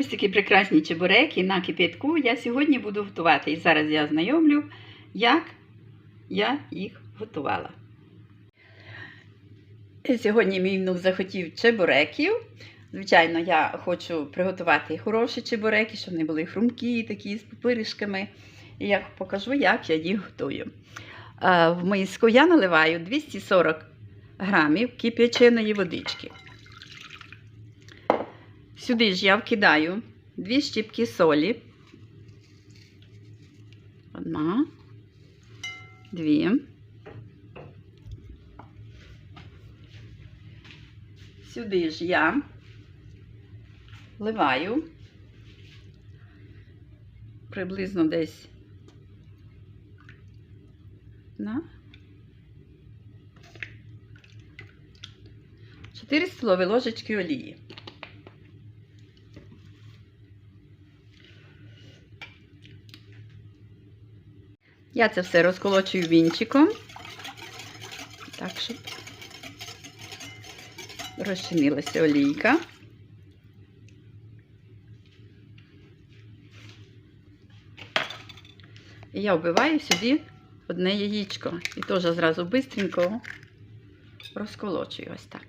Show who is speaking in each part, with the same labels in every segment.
Speaker 1: Ось такі прекрасні чебуреки на кип'ятку я сьогодні буду готувати. І зараз я ознайомлю, як я їх готувала. Сьогодні мій внук захотів чебуреків. Звичайно, я хочу приготувати хороші чебуреки, щоб вони були хрумкі, такі з пупиришками. І я покажу, як я їх готую. В миску я наливаю 240 грамів кип'яченої водички. Сюди ж я вкидаю дві щіпки солі. Одна, дві. Сюди ж я вливаю приблизно десь на 4 столові ложечки олії. Я це все розколочую вінчиком, так, щоб розчинилася олійка. І я вбиваю сюди одне яєчко. І теж зразу бистренько розколочую ось так.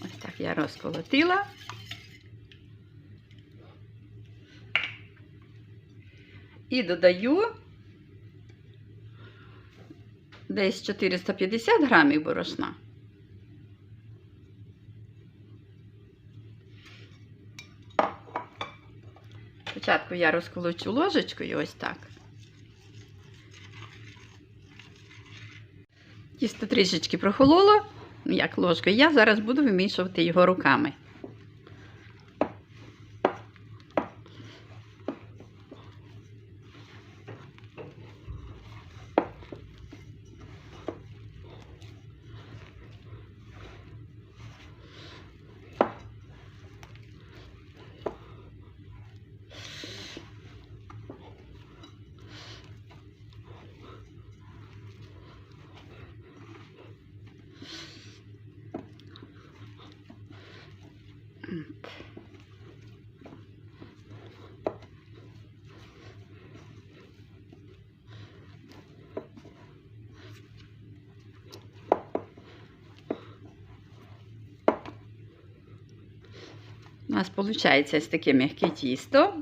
Speaker 1: Ось так я розколотила. І додаю десь 450 грамів борошна. Спочатку я розколочу ложечкою ось так. Тісто трішечки прохололо, як ложкою. Я зараз буду вимішувати його руками. У нас виходить ось таке м'яке тісто.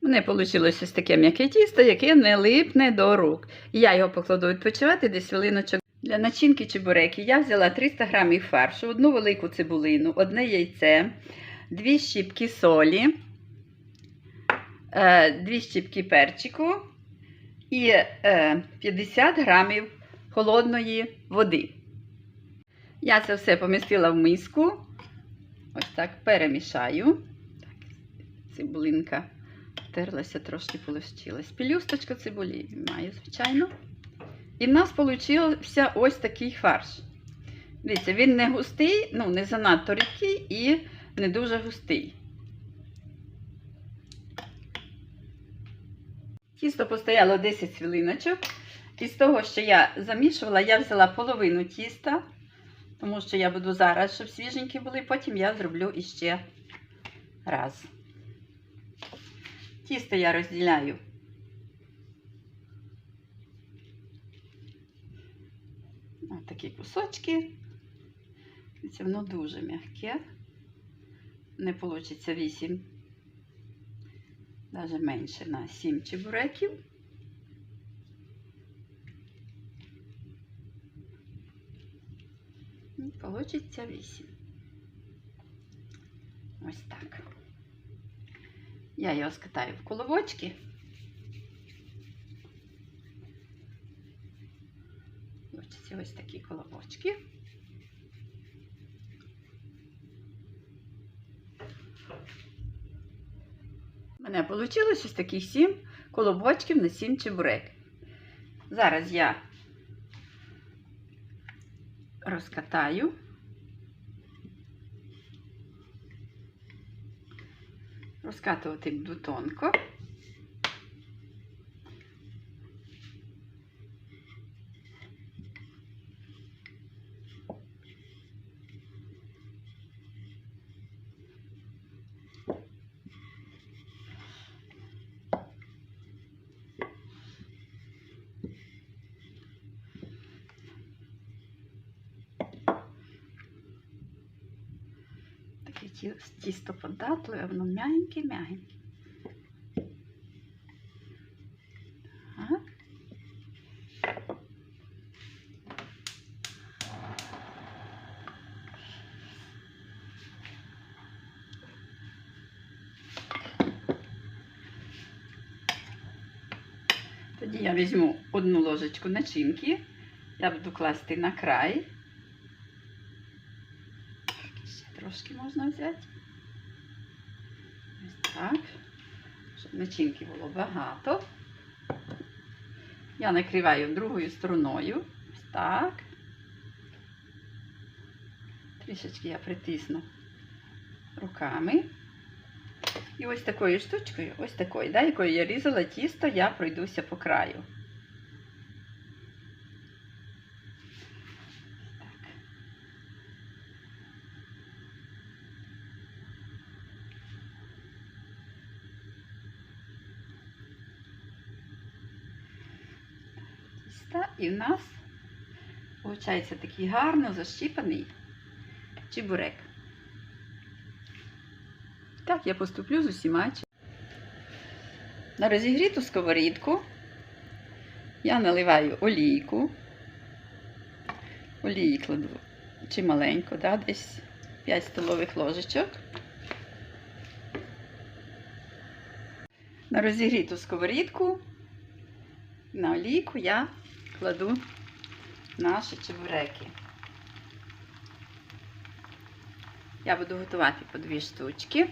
Speaker 1: Мене вийшло ось таке м'яке тісто, яке не липне до рук. Я його покладу відпочивати десь хвилиночок. Для начинки чебуреки я взяла 300 грамів фаршу, одну велику цибулину, одне яйце, дві щіпки солі, е, дві щіпки перчику і е, 50 грамів холодної води. Я це все помістила в миску. Ось так перемішаю. Цибулинка терлася, трошки полощилась. Пелюсточка цибулі маю, звичайно. І в нас получився ось такий фарш. Дивіться, він не густий, ну, не занадто рідкий і не дуже густий. Тісто постояло 10 хвилиночок. І з того, що я замішувала, я взяла половину тіста, тому що я буду зараз, щоб свіженькі були, потім я зроблю іще раз. Тісто я розділяю. Ось такі кусочки. Це воно дуже м'яке. Не вийде 8, навіть менше на 7 чебуреків. І Получиться 8. Ось так. Я його скатаю в коловочки. Получиться ось такі колобочки. У мене вийшло ось таких 7 колобочків на 7 чебурек. Зараз я розкатаю. розкатувати буду тонко. Тісто податливе, воно м'ягеньке-м'ягеньке. Тоді я візьму одну ложечку начинки, я буду класти на край. Ще трошки можна взяти. Ось так. Щоб начинки було багато. Я накриваю другою стороною. Ось так. Трішечки я притисну руками. І ось такою штучкою, ось такою, да, якою я різала тісто, я пройдуся по краю. Тіста. І в нас виходить такий гарно защіпаний чебурек. Так, я поступлю з усіма. На розігріту сковорідку я наливаю олійку. Олії кладу чималенько, да, десь 5 столових ложечок. На розігріту сковорідку на олійку я кладу наші чебуреки. Я буду готувати по дві штучки.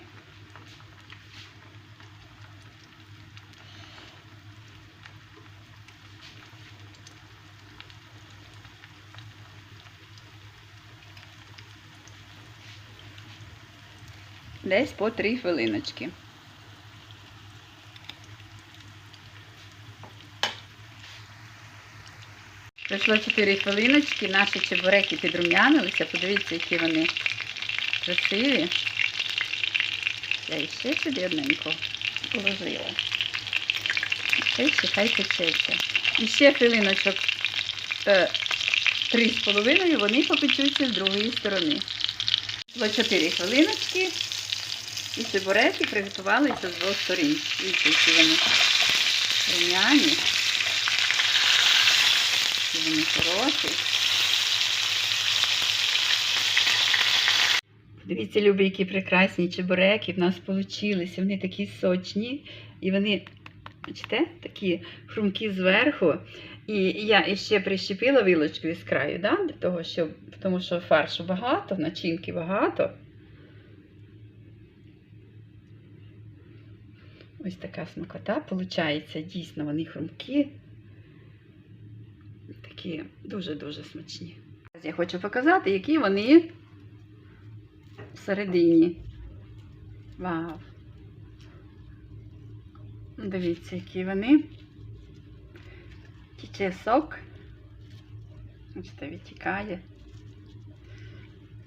Speaker 1: Десь по три хвилиночки. Пройшло 4 хвилиночки, наші чебуреки підрум'янилися. Подивіться, які вони красиві. Я іще сюди одненько положила. І ще хай печеться. І ще хвилиночок е, три з половиною вони попечуться з другої сторони. Пройшло 4 хвилиночки. І чебуреки приготувалися з двох сторін. Дивіться, які вони рум'яні. Які вони хороші. Дивіться, любі, які прекрасні чебуреки в нас вийшли. Вони такі сочні. І вони, бачите, такі хрумкі зверху. І я ще прищепила вилочкою з краю, да? для того, щоб, тому що фаршу багато, начинки багато. Ось така смакота виходить. Дійсно, вони хрумкі. Такі дуже-дуже смачні. Я хочу показати, які вони всередині. Вау! Дивіться, які вони. Тіче сок. Бачите, відтікає.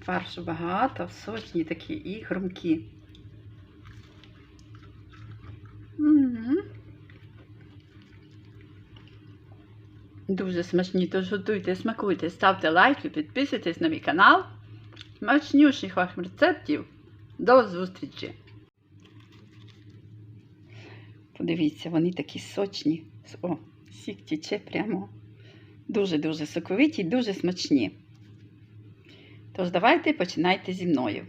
Speaker 1: Фаршу багато, сочні такі і хрумкі. Дуже смачні, тож готуйте, смакуйте, ставте лайки, підписуйтесь на мій канал. Смачнющих ваших рецептів. До зустрічі! Подивіться, вони такі сочні. О, сік тіче прямо. Дуже-дуже соковиті і дуже смачні. Тож давайте починайте зі мною.